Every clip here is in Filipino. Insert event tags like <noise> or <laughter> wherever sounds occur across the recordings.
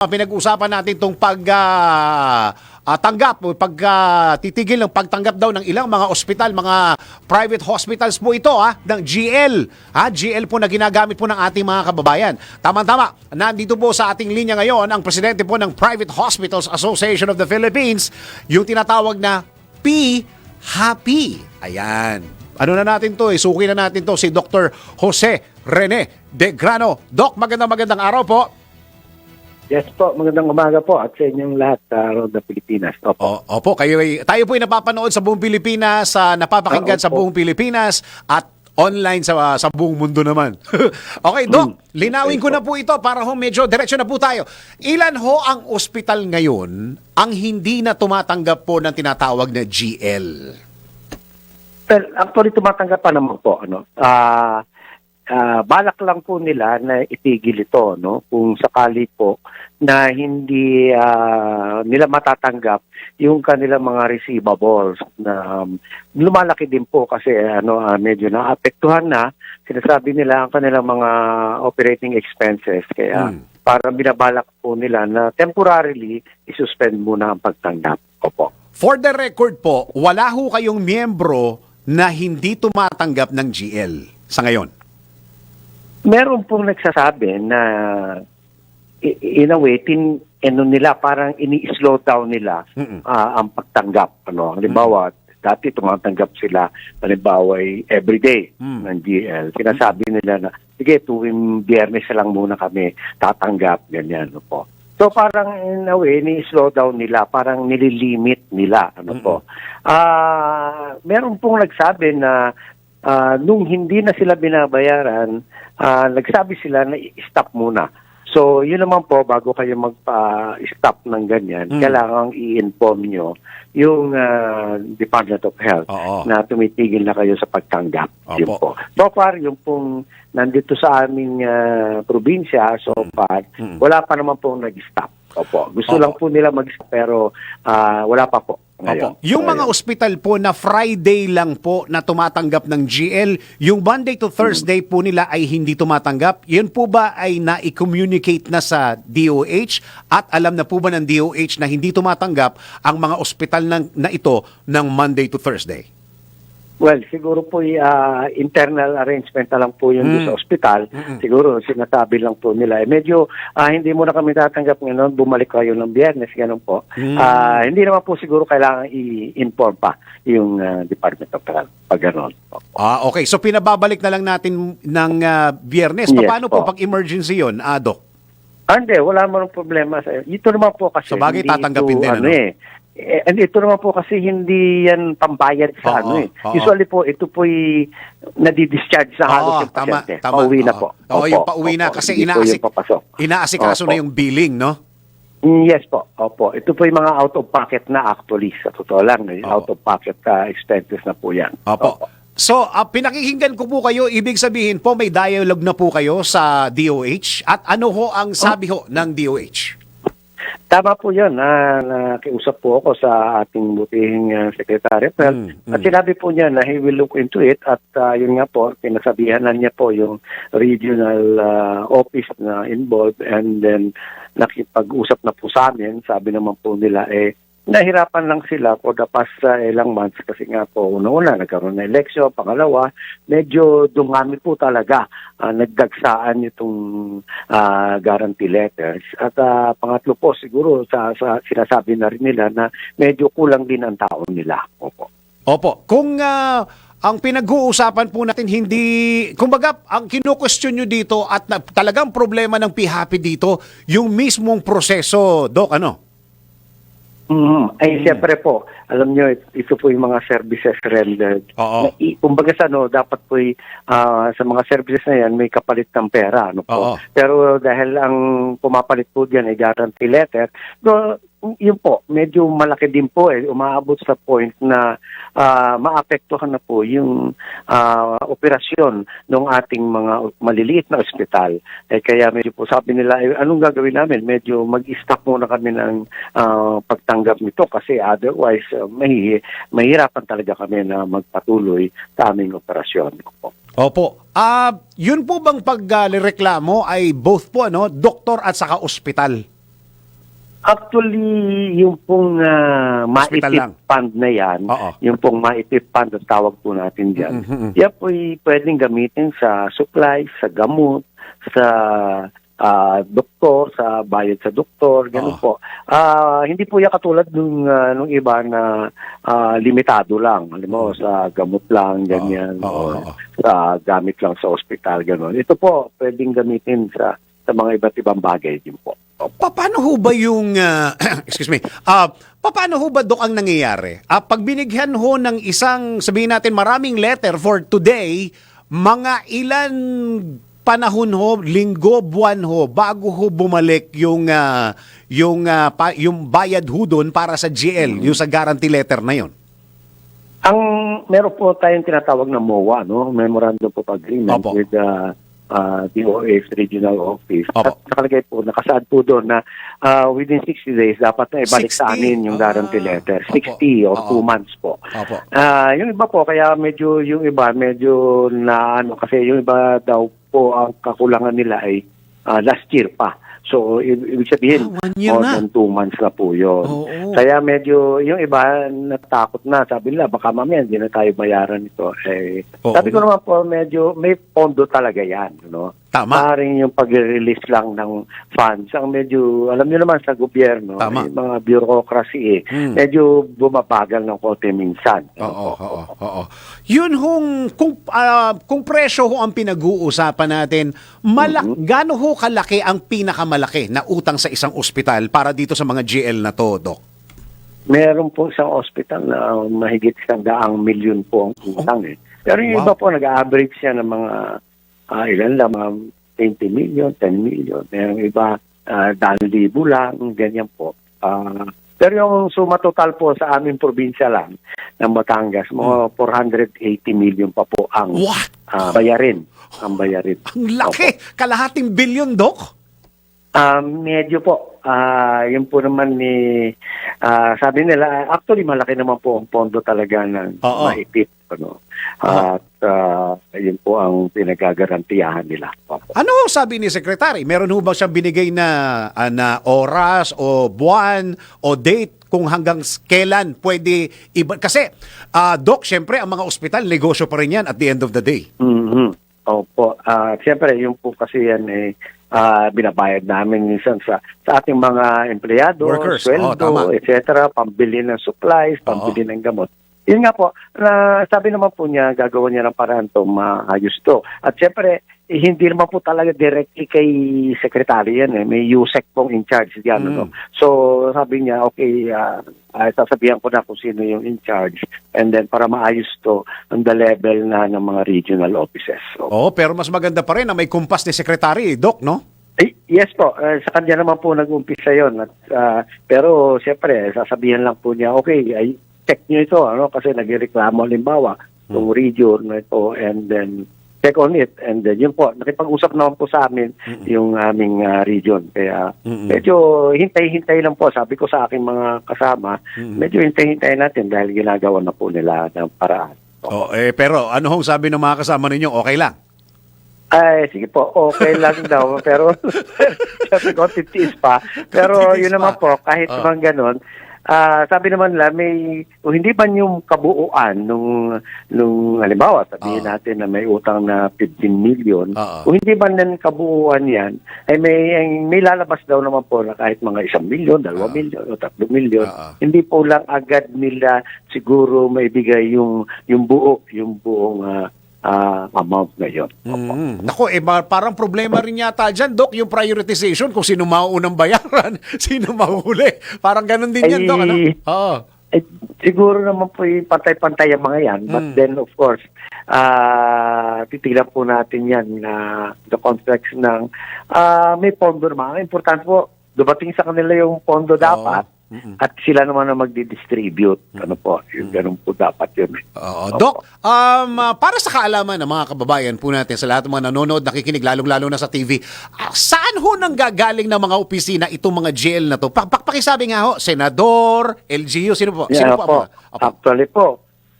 pinag-usapan natin itong pag ah, ah, tanggap o pag ah, titigil ng pagtanggap daw ng ilang mga ospital, mga private hospitals po ito ha, ng GL. Ha, GL po na ginagamit po ng ating mga kababayan. Tama-tama, nandito po sa ating linya ngayon ang presidente po ng Private Hospitals Association of the Philippines, yung tinatawag na P-Happy. Ayan. Ano na natin to? Isuki na natin to si Dr. Jose Rene De Grano. Doc, magandang magandang araw po. Yes po, magandang umaga po at sa inyong lahat sa Road na Pilipinas. Opo. O, opo, kayo ay, tayo po ay napapanood sa buong Pilipinas, sa napapakinggan Ah, sa buong Pilipinas at online sa sa buong mundo naman. <laughs> okay, Doc, linawin ko na po ito para ho medyo diretso na po tayo. Ilan ho ang ospital ngayon ang hindi na tumatanggap po ng tinatawag na GL? Well, actually tumatanggap pa naman po ano. Ah ah, balak lang po nila na itigil ito no kung sakali po na hindi ah, nila matatanggap yung kanilang mga receivables na um, lumalaki din po kasi ano ah, medyo naapektuhan na sinasabi nila ang kanilang mga operating expenses kaya Hmm. para binabalak po nila na temporarily isuspend muna ang pagtanggap. Opo. For the record po, wala ho kayong miyembro na hindi tumatanggap ng GL sa ngayon. Meron pong nagsasabi na in a way, tin, ano nila, parang ini-slow down nila ah, ang pagtanggap. Ano? Halimbawa, dati tumatanggap sila, halimbawa, ay everyday Mm. ng GL. Sinasabi nila na, sige, tuwing biyernes lang muna kami tatanggap, ganyan. Ano po. So parang in a way, ni-slow down nila, parang nililimit nila. Ano po. Ah, meron pong nagsabi na ah, nung hindi na sila binabayaran, ah, nagsabi sila na i-stop muna. So, yun naman po, bago kayo magpa-stop ng ganyan, Mm. kailangang i-inform nyo yung ah, Department of Health Oo. na tumitigil na kayo sa pagtanggap. Yun Opo. po. So far, yung pong nandito sa aming ah, probinsya, so far, Mm. wala pa naman pong nag-stop. Opo. Gusto Opo. lang po nila mag-stop pero ah, wala pa po. Ngayon. Opo. Yung mga ospital po na Friday lang po na tumatanggap ng GL, yung Monday to Thursday po nila ay hindi tumatanggap, yun po ba ay na-communicate na sa DOH at alam na po ba ng DOH na hindi tumatanggap ang mga ospital ng, na ito ng Monday to Thursday? Well, siguro po ah, internal arrangement na lang po yun Mm. sa ospital. Mm-mm. Siguro sinasabi lang po nila. Eh, medyo ah, hindi mo na kami tatanggap ngayon, bumalik kayo ng biyernes, ganun po. Mm. Ah, hindi naman po siguro kailangan i-inform pa yung ah, Department of Health pag gano'n. Ah, okay. So pinababalik na lang natin ng ah, biyernes. Yes Paano po po. pag emergency yun, ah, Doc? Ah, hindi, wala mo ng problema sa Ito naman po kasi Sa bagay, tatanggapin ito, din, ano ano? eh. Eh, and ito naman po kasi hindi yan pambayad sa Oo, ano eh. oo. Usually po ito po'y nadidischarge sa halos Oo, yung pasyente. Pauwi na Oo. po. Oo, Opo, yung pauwi na opo. kasi inaasik, inaasikaso Opo. na yung billing, no? Mm, Yes po. Opo. Ito po yung mga out of pocket na actually sa totoo lang. eh. Oo. Out of pocket uh, expenses na po yan. Opo. So, ah, pinakikinggan ko po kayo, ibig sabihin po may dialogue na po kayo sa DOH at ano ho ang sabi ho ng DOH? Tama po yun. Na, nakiusap po ako sa ating butihing uh, Secretary Health. Mm, mm. At sinabi po niya na he will look into it at uh, yun nga po, pinasabihanan niya po yung regional uh, office na involved and then nakipag-usap na po sa amin. Sabi naman po nila eh, nahirapan lang sila for the past uh, ilang months kasi nga po una-una nagkaroon na eleksyon, pangalawa medyo dumami po talaga ah, nagdagsaan itong ah, guarantee letters at ah, pangatlo po siguro sa, sa sinasabi na rin nila na medyo kulang din ang tao nila. Opo. Opo. Kung ah, ang pinag-uusapan po natin hindi, kumbaga, ang kino-question nyo dito at na, talagang problema ng PHAPI dito, yung mismong proseso, Doc, ano? Mhm. Ay, siyempre po, alam nyo, it- ito po yung mga services rendered. Oo. Na, kumbaga sa ano, dapat po y- ah, sa mga services na yan, may kapalit ng pera. Ano Oo. po. Pero dahil ang pumapalit po dyan ay guarantee letter, no, yun po, medyo malaki din po eh. Umaabot sa point na ah, maapektuhan na po yung ah, operasyon ng ating mga maliliit na ospital. Eh, kaya medyo po sabi nila, eh, anong gagawin namin? Medyo mag-stop muna kami ng ah, pagtanggap nito kasi otherwise uh, mahi- mahirapan talaga kami na magpatuloy sa aming operasyon. Opo. Opo. Ah, yun po bang pagreklamo ay both po ano, doktor at saka ospital? Actually, yung pong uh, lang. maitip fund na yan, Oo. yung pong maitip fund ang tawag po natin dyan, Mhm. yan po pwedeng gamitin sa supplies, sa gamot, sa ah, doktor, sa bayad sa doktor, Oo. ganun po. Ah, hindi po yan katulad nung, ah, nung iba na ah, limitado lang. Alam mo, sa gamot lang, ganyan. Oo, oo, sa gamit lang sa ospital, ganun. Ito po, pwedeng gamitin sa sa mga iba't ibang bagay din po. Pa- Paano ho ba yung, ah, <clears throat> excuse me, pa- paano ho ba, Dok, ang nangyayari? Ah, pag binigyan ho ng isang, sabihin natin, maraming letter for today, mga ilan panahon ho, linggo, buwan ho, bago ho bumalik yung, ah, yung, ah, pa- yung bayad ho doon para sa GL, yung sa guarantee letter na yon. Ang meron po tayong tinatawag na MOA, no? Memorandum of Agreement Opo. with the uh, DOH Regional Office. Opo. At nakalagay po, nakasaad po doon na uh, within 60 days dapat na ibalik sa 60? amin yung guarantee Ah, letter. opo. 60 or Oo. 2 months po. Opo. Ah, yung iba po kaya medyo yung iba medyo na ano kasi yung iba daw po ang kakulangan nila ay ah, last year pa. So i- ibig sabihin Ah, one year more na. than two months na po yun. Oo. Kaya medyo yung iba natakot na. Sabi nila baka mamaya hindi na tayo bayaran ito. Eh, Oo. sabi ko naman po medyo may pondo talaga yan. No? Tama. Maaaring yung pag-release lang ng funds ang medyo, alam niyo naman sa gobyerno, Tama. may mga bureaucracy eh, Hmm. medyo bumabagal ng konti minsan. Oo, oo, oo. Yun hong, kung, ah, kung presyo ho ang pinag-uusapan natin, malak, gaano ho kalaki ang pinakamalaki na utang sa isang ospital para dito sa mga GL na to, Dok? Meron po isang hospital na mahigit isang daang milyon po ang utang eh. Pero Wow. yung iba po nag-average siya ng mga ah, ilan lang, mga 20 million, 10 million. Merong iba uh, daan libo lang, ganyan po. Ah, pero yung suma total po sa aming probinsya lang ng Batangas, mga 480 million pa po ang What? ah, bayarin. Ang bayarin. Ang laki! Kalahating bilyon, Dok? Um, medyo po. Ah, yun po naman ni ah, sabi nila actually malaki naman po ang pondo talaga ng Oo. maipit ano. At ah, yun po ang pinagagarantiyahan nila. Opo. Ano ho sabi ni Secretary? Meron ho ba siyang binigay na, ah, na oras o buwan o date kung hanggang s- kailan pwede iba? Kasi, ah, Doc, syempre, ang mga ospital, negosyo pa rin yan at the end of the day. Mhm. Opo. Ah, siyempre yung po kasi yan eh ah, binabayad namin minsan sa sa ating mga empleyado, Workers. Oo, sweldo, tama. etc., pambili ng supplies, pambili ng gamot. Yun nga po, na sabi naman po niya, gagawa niya ng paraan to maayos to. At siyempre, eh, hindi naman po talaga directly kay secretary yan eh. May USEC pong in charge diyan. Mm. Ano? So, sabi niya, okay, ah, ah, sasabihan ko na kung sino yung in charge. And then, para maayos to on the level na ng mga regional offices. So, Oo, pero mas maganda pa rin na may kumpas ni Secretary, Doc, no? eh, yes po, eh, sa kanya naman po nag-umpisa yon. At, ah, pero, siyempre, sasabihan lang po niya, okay, ay, check niyo ito, ano, kasi nagreklamo, halimbawa, yung region na ito, and then, check on it. And then, yun po, nakipag-usap naman po sa amin yung aming ah, region. Kaya, Mm-mm. medyo hintay-hintay lang po. Sabi ko sa aking mga kasama, medyo hintay-hintay natin dahil ginagawa na po nila ng paraan. Oh, eh, pero ano hong sabi ng mga kasama ninyo? Okay lang. Ay, sige po, okay lang <laughs> daw. Pero, <laughs> sabi ko, titiis pa. Pero Titiis yun naman pa. po, kahit Oh. naman ganon, ah, sabi naman nila, may, kung hindi man yung kabuuan nung, nung halimbawa, sabihin Oh. natin na may utang na 15 million, Oo. kung hindi man ng kabuuan yan, ay may, ay may lalabas daw naman po na kahit mga isang milyon, dalawa Oo. milyon, o tatlo milyon, Oo. hindi po lang agad nila siguro maibigay yung, yung buo, yung buong ah, ah, amount na yun. Mm. Nako, eh, parang problema rin yata dyan, Doc, yung prioritization kung sino mauunang bayaran, <laughs> sino mahuli. Parang ganun din yan, Ay, Doc, ano? Oo. Eh, siguro naman po yung pantay-pantay ang mga yan. But Mm. then, of course, ah titilan po natin yan na the context ng ah may pondo naman. Importante po, dumating sa kanila yung pondo dapat Mm-mm. at sila naman na magdi-distribute. Ano po, yung ganun po dapat yun. Oo. Doc, um, ah, para sa kaalaman ng mga kababayan po natin, sa lahat ng mga nanonood, nakikinig, lalong-lalo na sa TV, ah, saan ho nang gagaling ng mga opisina itong mga jail na to? Pa- pa- pakisabi nga ho, Senador, LGU, sino po? Sino Yeah, po? po. ang mga- Opo. Actually po,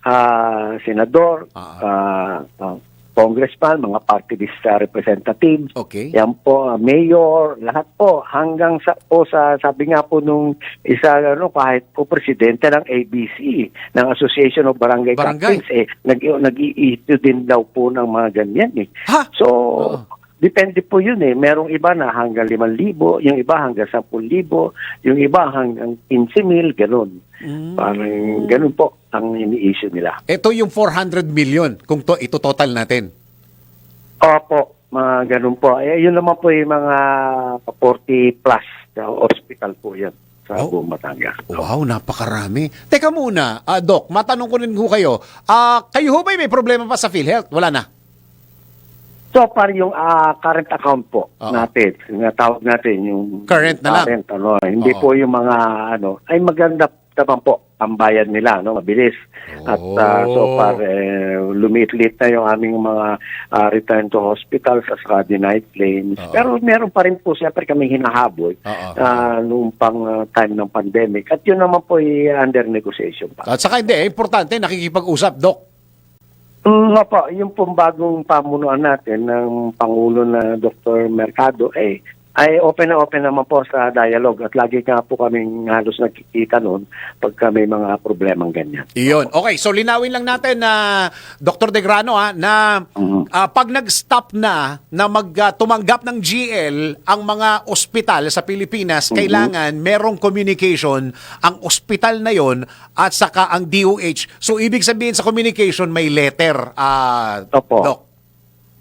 ah senador, Ah. ah, ah, congressman, mga party list uh, representatives, Okay. yan po, uh, mayor, lahat po, hanggang sa, po sa, sabi nga po nung isa, ano, kahit po presidente ng ABC, ng Association of Barangay, Barangay. Captains, eh, nag, nag-i-issue din daw po ng mga ganyan eh. Ha? So, Oo. Depende po yun eh. Merong iba na hanggang 5,000, yung iba hanggang 10,000, yung iba hanggang 15,000, ganun. Mm. Parang ganun po ang ini-issue nila. Ito yung 400 million kung to, ito total natin. Opo, mga ganun po. Eh, yun naman po yung mga 40 plus na hospital po yan sa Oh. buong Batangas. Wow, napakarami. Teka muna, ah, Doc, matanong ko rin ho kayo. Ah, kayo ho ba may problema pa sa PhilHealth? Wala na. So far yung ah, current account po Oo. natin, yung tawag natin yung Current na lang. current, ano, hindi Oo. po yung mga ano, ay maganda naman po ang bayad nila, no, mabilis. At ah, so Oh. far eh, lumiit-liit na yung aming mga ah, return to hospitals at saka denied claims. Oo. Pero meron pa rin po siyempre kami hinahabol Oo. ah, nung pang ah, time ng pandemic. At yun naman po ay under negotiation pa. At saka hindi, eh, importante, nakikipag-usap, Doc. Mm, nga po, yung pong bagong pamunuan natin ng Pangulo na Dr. Mercado, eh, ay open na open naman po sa dialogue at lagi nga po kaming halos nagkikita noon pagka may mga problemang ganyan. Iyon. Okay, so linawin lang natin na Dr. De Grano ha, na Mhm. ah, pag nag-stop na na mag ah, tumanggap ng GL ang mga ospital sa Pilipinas, kailangan merong communication ang ospital na yon at saka ang DOH. So ibig sabihin sa communication may letter. ah, Opo. Doc.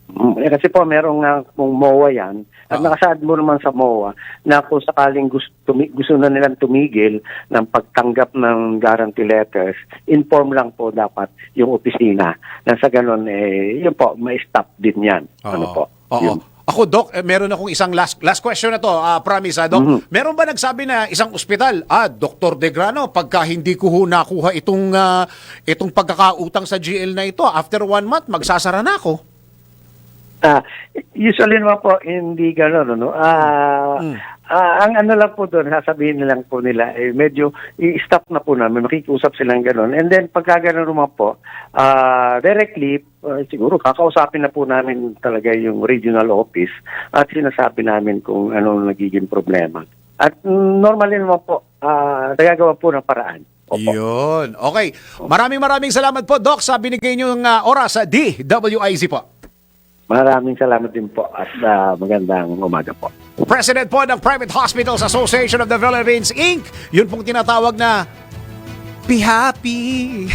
Mm, eh, kasi po merong nga pong MOA yan at Oo. nakasaad mo naman sa MOA na kung sakaling gusto, tumi- gusto na nilang tumigil ng pagtanggap ng guarantee letters, inform lang po dapat yung opisina na sa ganun eh, yun po, may stop din yan. Ano Oo. po? Yun. Ako, Doc, eh, meron akong isang last last question na to. ah, promise, ha, Doc. Mhm. Meron ba nagsabi na isang ospital, ah, Dr. De Grano, pagka hindi ko ho nakuha itong, ah, itong pagkakautang sa GL na ito, after one month, magsasara na ako. Ah, usually naman po hindi gano'n ano. Ah, Mm. ah, ang ano lang po doon, sasabihin na lang po nila eh medyo i-stop na po namin, makikiusap silang gano'n. And then pagka gano'n naman po, ah, directly ah, siguro kakausapin na po namin talaga yung regional office at sinasabi namin kung ano nagiging problema. At mm, normally naman po, ah, nagagawa po ng paraan. Opo. Yun. Okay. Maraming maraming salamat po, Doc, sa binigay niyong ah, oras sa DWIZ po. Maraming salamat din po at ah, magandang umaga po. President po ng Private Hospitals Association of the Philippines, Inc. Yun pong tinatawag na Be happy.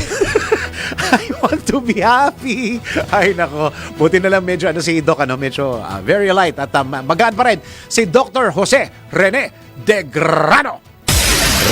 <laughs> I want to be happy. Ay nako, buti na lang medyo ano si Doc ano, medyo ah, very light at um, magaan pa rin si Dr. Jose Rene De Grano.